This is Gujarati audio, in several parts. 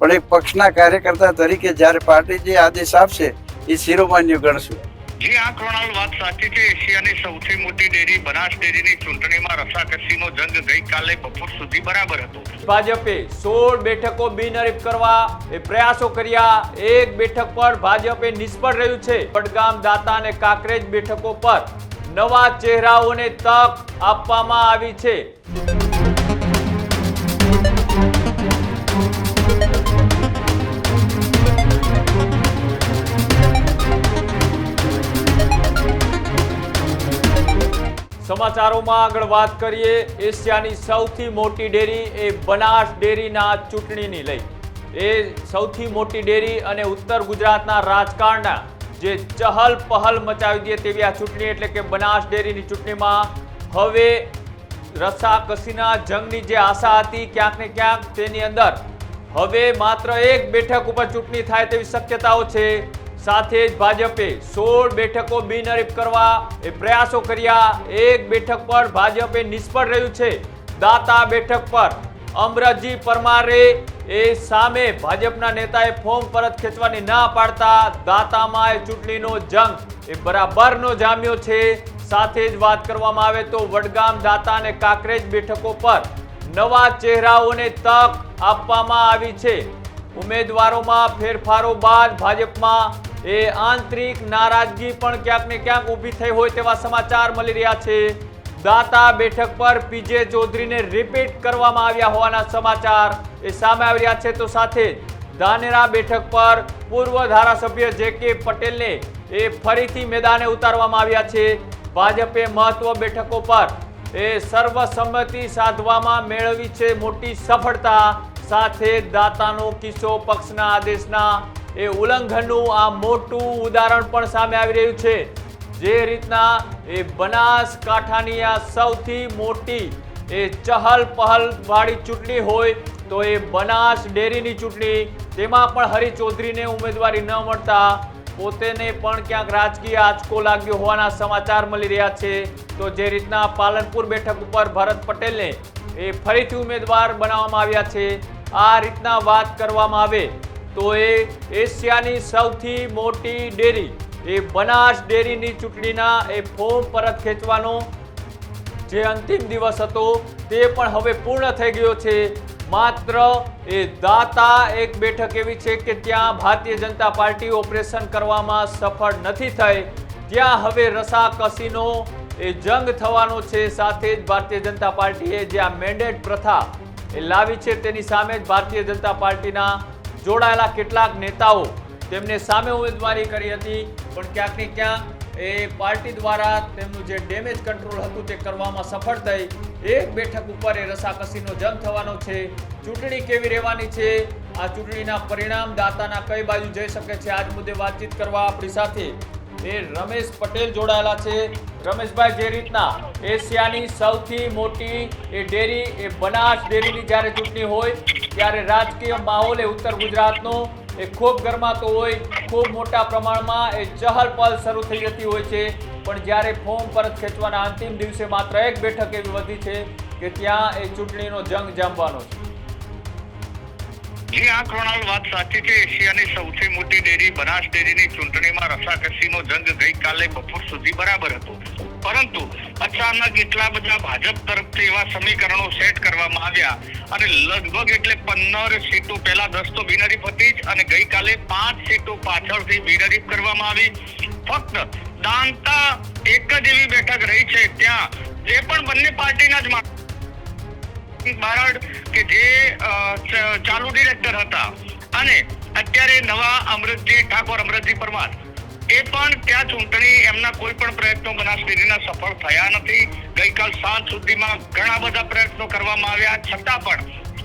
પણ એક પક્ષના કાર્યકર્તા તરીકે જ્યારે પાર્ટી જે આદેશ આપશે એ શિરોમાન્ય ગણશું. જે આ કૃણાલ વાત સાચી છે. એશિયાની સૌથી મોટી ડેરી બનાસ ડેરીની ચૂંટણીમાં રસાકસીનો જંગ ગઈકાલે બપોર સુધી બરાબર હતો. ભાજપે સોળ બેઠકો બિનહરીફ કરવા એ પ્રયાસો કર્યા. એક બેઠક પર ભાજપે નિષ્ફળ રહ્યું છે. વડગામ દાતા અને કાંકરેજ બેઠકો પર નવા ચહેરાઓને તક આપવામાં આવી છે. સમાચારોમાં આગળ વાત કરીએ. એશિયાની સૌથી મોટી ડેરી એ બનાસ ડેરીના ચૂંટણીની લઈ. એ સૌથી મોટી ડેરી અને ઉત્તર ગુજરાતના રાજકારણના જે ચહલ પહલ મચાવી દે તેવી આ ચૂંટણી એટલે કે બનાસ ડેરીની ચૂંટણીમાં હવે રસાકસીના જંગની જે આશા હતી ક્યાંક ને ક્યાંક તેની અંદર હવે માત્ર એક બેઠક ઉપર ચૂંટણી થાય તેવી શક્યતાઓ છે. સાથે જ ભાજપે સોળ બેઠકો બિનહરીફ કરવા એ પ્રયાસો કર્યા. એક બેઠક પર ભાજપે નિષ્ફળ રહ્યું છે. દાતા બેઠક પર અમરજી પરમારે એ સામે ભાજપના નેતાએ ફોર્મ પરત ખેંચવાની ના પાડતા દાતામાં એ ચૂંટણીનો જંગ એ બરાબરનો જામ્યો છે. સાથે જ વાત કરવામાં આવે તો વડગામ દાતા અને કાંકરેજ બેઠકો પર નવા ચહેરાઓને તક આપવામાં આવી છે. ઉમેદવારોમાં ફેરફારો બાદ ભાજપમાં એ આંતરિક નારાજગી પણ ક્યાંક ને ક્યાંક ઊભી થઈ હોય તેવા સમાચાર મળી રહ્યા છે. દાતા બેઠક પર પીજે ચૌધરીને રિપીટ કરવામાં આવ્યા હોવાના સમાચાર એ સામે આવી રહ્યા છે. તો સાથે ધાનેરા બેઠક પર પૂર્વ ધારાસભ્ય જે કે પટેલને એ ફરીથી મેદાને ઉતારવામાં આવ્યા છે. ભાજપે મહત્વ બેઠકો પર એ સર્વસંમતિ સાધવામાં મેળવી છે મોટી સફળતા. સાથે દાતાનો કિસ્સો પક્ષના આદેશના એ ઉલ્લંઘનનું આ મોટું ઉદાહરણ પણ સામે આવી રહ્યું છે. જે રીતના એ બનાસકાંઠાની આ સૌથી મોટી એ ચહલ પહલ વાળી ચૂંટણી હોય તો એ બનાસ ડેરીની ચૂંટણી, તેમાં પણ હરી ચૌધરીને ઉમેદવારી ન મળતા, પોતેને પણ ક્યાંક રાજકીય આંચકો લાગ્યો હોવાના સમાચાર મળી રહ્યા છે. તો જે રીતના પાલનપુર બેઠક ઉપર ભરત પટેલને એ ફરીથી ઉમેદવાર બનાવવામાં આવ્યા છે. આ રીતના વાત કરવામાં આવે તો એ એશિયાની સૌથી મોટી ડેરી, એ બનાસ ડેરીની ચૂંટણીના એ ફોર્મ પરત ખેંચવાનો જે અંતિમ દિવસ હતો, તે પણ હવે પૂર્ણ થઈ ગયો છે. માત્ર એ દાતા એક બેઠક એવી છે કે ત્યાં ભારતીય જનતા પાર્ટી ઓપરેશન કરવામાં સફળ નથી થઈ. ત્યાં હવે રસાકસીનો એ જંગ થવાનો છે, સાથે જ ભારતીય જનતા પાર્ટીએ જે આ મેન્ડેટ પ્રથા એ લાવી છે, તેની સામે જ ભારતીય જનતા પાર્ટીના જોડાયેલા કેટલાક નેતાઓ તેમને સામે ઉમેદવારી કરી હતી. પણ ક્યાંક ને ક્યાંક એ પાર્ટી દ્વારા તેમનું જે ડેમેજ કંટ્રોલ હતું તે કરવામાં સફળ થઈ. એક બેઠક ઉપર એ રસાકસીનો જંગ થવાનો છે. ચૂંટણી કેવી રહેવાની છે? આ ચૂંટણીના પરિણામ દાતાના કઈ બાજુ જઈ શકે છે? આજ મુદ્દે વાતચીત કરવા આપણી સાથે એ રમેશ પટેલ જોડાયેલા છે. રમેશભાઈ, જે રીતના એશિયાની સૌથી મોટી એ ડેરી, એ બનાસ ડેરીની જ્યારે ચૂંટણી હોય, ત્યારે રાજકીય માહોલ એ ઉત્તર ગુજરાતનો એ ખૂબ ગરમાતો હોય, ખૂબ મોટા પ્રમાણમાં એ ચહલ પહલ શરૂ થઈ જતી હોય છે. પણ જ્યારે ફોર્મ પરત ખેંચવાના અંતિમ દિવસે માત્ર એક બેઠક એવી વધી છે કે ત્યાં એ ચૂંટણીનો જંગ જામવાનો છે. જી આ કૃણાલ વાત સાચી છે, એશિયાની સૌથી મોટી ડેરી, બનાસ ડેરીની ચૂંટણીમાં રસાકસીનો જંગ ગઈકાલે બપોર સુધી બરાબર હતો. પરંતુ અચાનક એટલા બધા ભાજપ તરફથી એવા સમીકરણો સેટ કરવામાં આવ્યા અને લગભગ એટલે પંદર સીટો પહેલા દસ તો બિનરીફ હતી જ અને ગઈકાલે પાંચ સીટો પાછળથી બિનરીફ કરવામાં આવી. ફક્ત દાંતા એક જ એવી બેઠક રહી છે, ત્યાં જે પણ બંને પાર્ટીના જ મા- બારડ કે જે ચાલુ ડિરેક્ટર હતા. અને અત્યારે નવા અમૃતજી, ઠાકોર અમૃતજી પરમાર, એ પણ ત્યાં ચૂંટણી એમના કોઈ પણ પ્રયત્નો બનાસ સફળ થયા નથી. ગઈકાલ સાંજ સુધીમાં ઘણા બધા પ્રયત્નો કરવામાં આવ્યા. છતાં પણ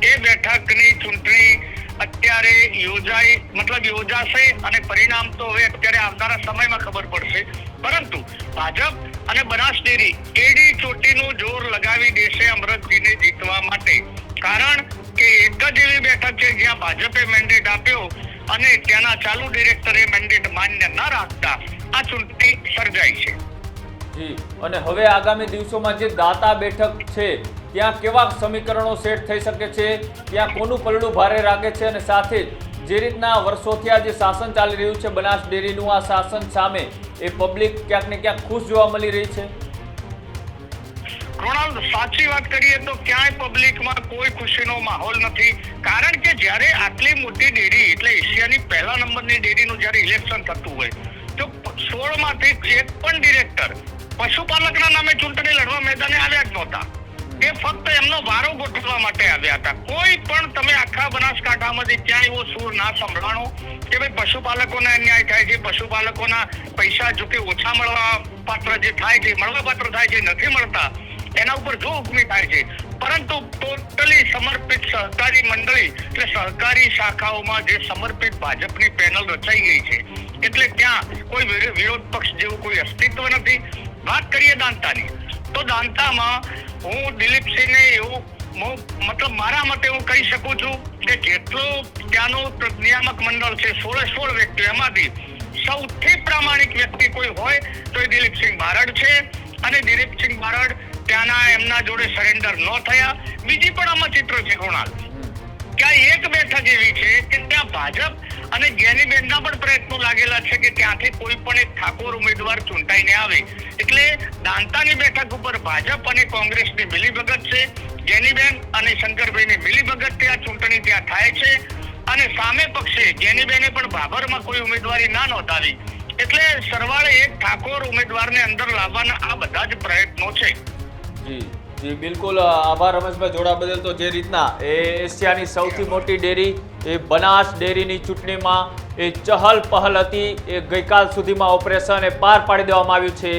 એ બેઠકની ચૂંટણી અત્યારે યોજાઈ, મતલબ યોજાશે અને પરિણામ તો હવે અત્યારે આવનારા સમયમાં ખબર પડશે. પરંતુ ભાજપ અને બનાસ ડેરી એડી ચોટીનું જોર લગાવી દેશે અમરતજીને જીતવા માટે. કારણ કે એક જ એવી બેઠક છે જ્યાં ભાજપે મેન્ડેટ આપ્યો અને ત્યાંના ચાલુ ડિરેક્ટરે મેન્ડેટ માન્ય ન રાખતા આ ચૂંટણી સર્જાઈ છે. જી, અને હવે આગામી દિવસોમાં જે દાતા બેઠક છે, ત્યાં કેવા સમીકરણો સેટ થઈ શકે છે, ત્યાં કોનું પલડું ભારે રાખે છે અને સાથે જ જે રીતના વર્ષોથી આ જે શાસન ચાલી રહ્યું છે, બનાસ ડેરીનું આ શાસન સામે એ પબ્લિક ક્યાંક ને ક્યાંક ખુશ જોવા મળી રહી છે? કૃણાલ સાચી વાત કરીએ તો ક્યાંય પબ્લિકમાં કોઈ ખુશીનો માહોલ નથી. કારણ કે જ્યારે આટલી મોટી ડેરી, એટલે એશિયાની પહેલા નંબરની ડેરીનું જ્યારે ઇલેક્શન થતું હોય, તો સોળમાંથી એક પણ ડિરેક્ટર પશુપાલકના નામે ચૂંટણી લડવા મેદાને આવ્યા જ નહોતા. એ ફક્ત એમનો વારો ગોઠવવા માટે આવ્યા હતા. કોઈ પણ તમે આખા બનાસકાંઠામાંથી ક્યાંય એવો સૂર ના સંભળાણો કે ભાઈ પશુપાલકોને અન્યાય થાય છે, પશુપાલકોના પૈસા જો કે ઓછા મળવા પાત્ર જે થાય છે મળવા પાત્ર થાય છે, નથી મળતા, એના ઉપર જો હુકમી થાય છે. પરંતુ ટોટલી સમર્પિત સહકારી મંડળી એટલે સહકારી શાખાઓમાં જે સમર્પિત ભાજપની પેનલ રચાઈ ગઈ છે, એટલે ત્યાં કોઈ વિરોધ પક્ષ જેવું કોઈ અસ્તિત્વ નથી. વાત કરીએ દાંતાની. તો દાંતામાં હું દિલીપસિંહને એવું મતલબ મારા મતે હું કહી શકું છું કે જેટલો ત્યાંનું નિયામક મંડળ છે, સોળે સોળ વ્યક્તિઓ એમાંથી સૌથી પ્રામાણિક વ્યક્તિ કોઈ હોય તો એ દિલીપસિંહ બારડ છે. અને દિલીપસિંહ બારડ ત્યાંના એમના જોડે સરેન્ડર ન થયા. બીજી પણ આમાં ચિત્ર છે કૃણાલ ક્યાં એક બેઠક એવી છે કે ત્યાં ભાજપ અને જ્ઞાનીબેનના પણ પ્રયત્નો લાગેલા છે કે ત્યાંથી કોઈ પણ એક ઠાકોર ઉમેદવાર ચૂંટાઈને આવે. એટલે દાંતાની બેઠક ઉપર ભાજપ અને કોંગ્રેસની મિલીભગત છે. જેનીબેન અને શંકરભાઈની મિલીભગત ત્યાં ચૂંટણી ત્યાં થાય છે. અને સામે પક્ષે જેનીબેને પણ ભાભરમાં કોઈ ઉમેદવારી ના નોંધાવી. એટલે સરવાળે એક ઠાકોર ઉમેદવારને અંદર લાવવાના આ બધા જ પ્રયત્નો છે. જી. જી, બિલકુલ આભાર રમેશભાઈ જોડા બદલ. તો જે રીતના એ એશિયાની સૌથી મોટી ડેરી, એ બનાસ ડેરીની ચૂંટણીમાં એ ચહલ પહલ હતી. એ ગઈકાલ સુધીમાં ઓપરેશન એ પાર પાડી દેવામાં આવ્યું છે.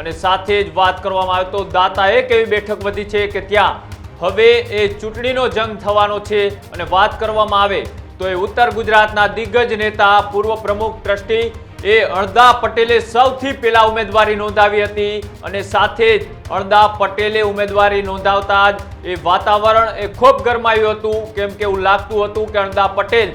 અને સાથે જ વાત કરવામાં આવે તો દાતા એક એવી બેઠક વધી છે કે ત્યાં હવે એ ચૂંટણીનો જંગ થવાનો છે. અને વાત કરવામાં આવે તો એ ઉત્તર ગુજરાતના દિગ્ગજ નેતા, પૂર્વ પ્રમુખ, ટ્રસ્ટી એ અણદા પટેલે સૌથી પહેલા ઉમેદવારી નોંધાવી હતી અને સાથે જ અણદા પટેલે ઉમેદવારી નોંધાવતા જ એ વાતાવરણ એ ખૂબ ગરમાયું હતું. કેમ કે એવું લાગતું હતું કે અણદા પટેલ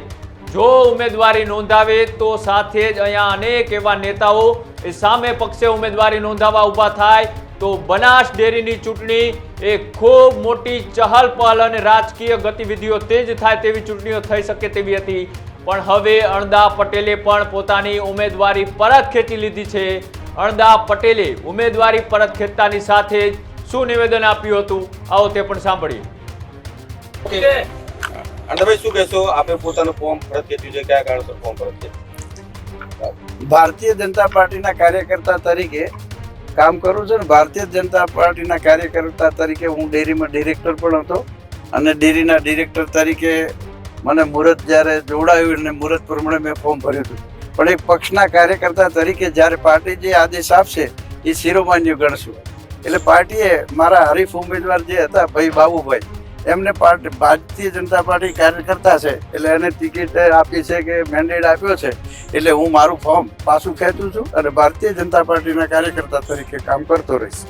જો ઉમેદવારી નોંધાવે તો સાથે જ અહીંયા અનેક એવા નેતાઓ એ સામે પક્ષે ઉમેદવારી નોંધાવવા ઊભા થાય. તો બનાસ ડેરીની ચૂંટણી એ ખૂબ મોટી ચહલ પહલ અને રાજકીય ગતિવિધિઓ તેજ થાય તેવી ચૂંટણીઓ થઈ શકે તેવી હતી. પણ હવે અણદા પટેલે પણ પોતાની ઉમેદવારી પરત ખેંચી લીધી છે. અણદા પટેલે ઉમેદવારી પરત ખેંચતાની સાથે જ શું નિવેદન આપ્યું હતું? આવો તે પણ સાંભળીએ. અન્નાભાઈ શું કહેશો? આપે પોતાનું ફોર્મ પરત ખેંચ્યું છે. કયા કારણસર ફોર્મ પરત ખેંચ્યું? ભારતીય જનતા પાર્ટીના કાર્યકર્તા તરીકે કામ કરું છું ને ભારતીય જનતા પાર્ટીના કાર્યકર્તા તરીકે હું ડેરીમાં ડિરેક્ટર પણ હતો અને ડેરીના ડિરેક્ટર તરીકે મને મુહૂર્ત જ્યારે જોડાયું અને મુહૂર્ત પ્રમાણે મેં ફોર્મ ભર્યું હતું. પણ એક પક્ષના કાર્યકર્તા તરીકે જ્યારે પાર્ટી જે આદેશ આપશે, એ શિરોમાન્ય ગણશું. એટલે પાર્ટીએ મારા હરીફ ઉમેદવાર જે હતા, ભાઈ બાબુભાઈ, એમને પાર્ટી, ભારતીય જનતા પાર્ટી કાર્યકર્તા છે, એટલે એને ટિકિટ આપી છે કે મેન્ડેટ આપ્યો છે, એટલે હું મારું ફોર્મ પાછું ખેંચું છું અને ભારતીય જનતા પાર્ટીના કાર્યકર્તા તરીકે કામ કરતો રહીશ.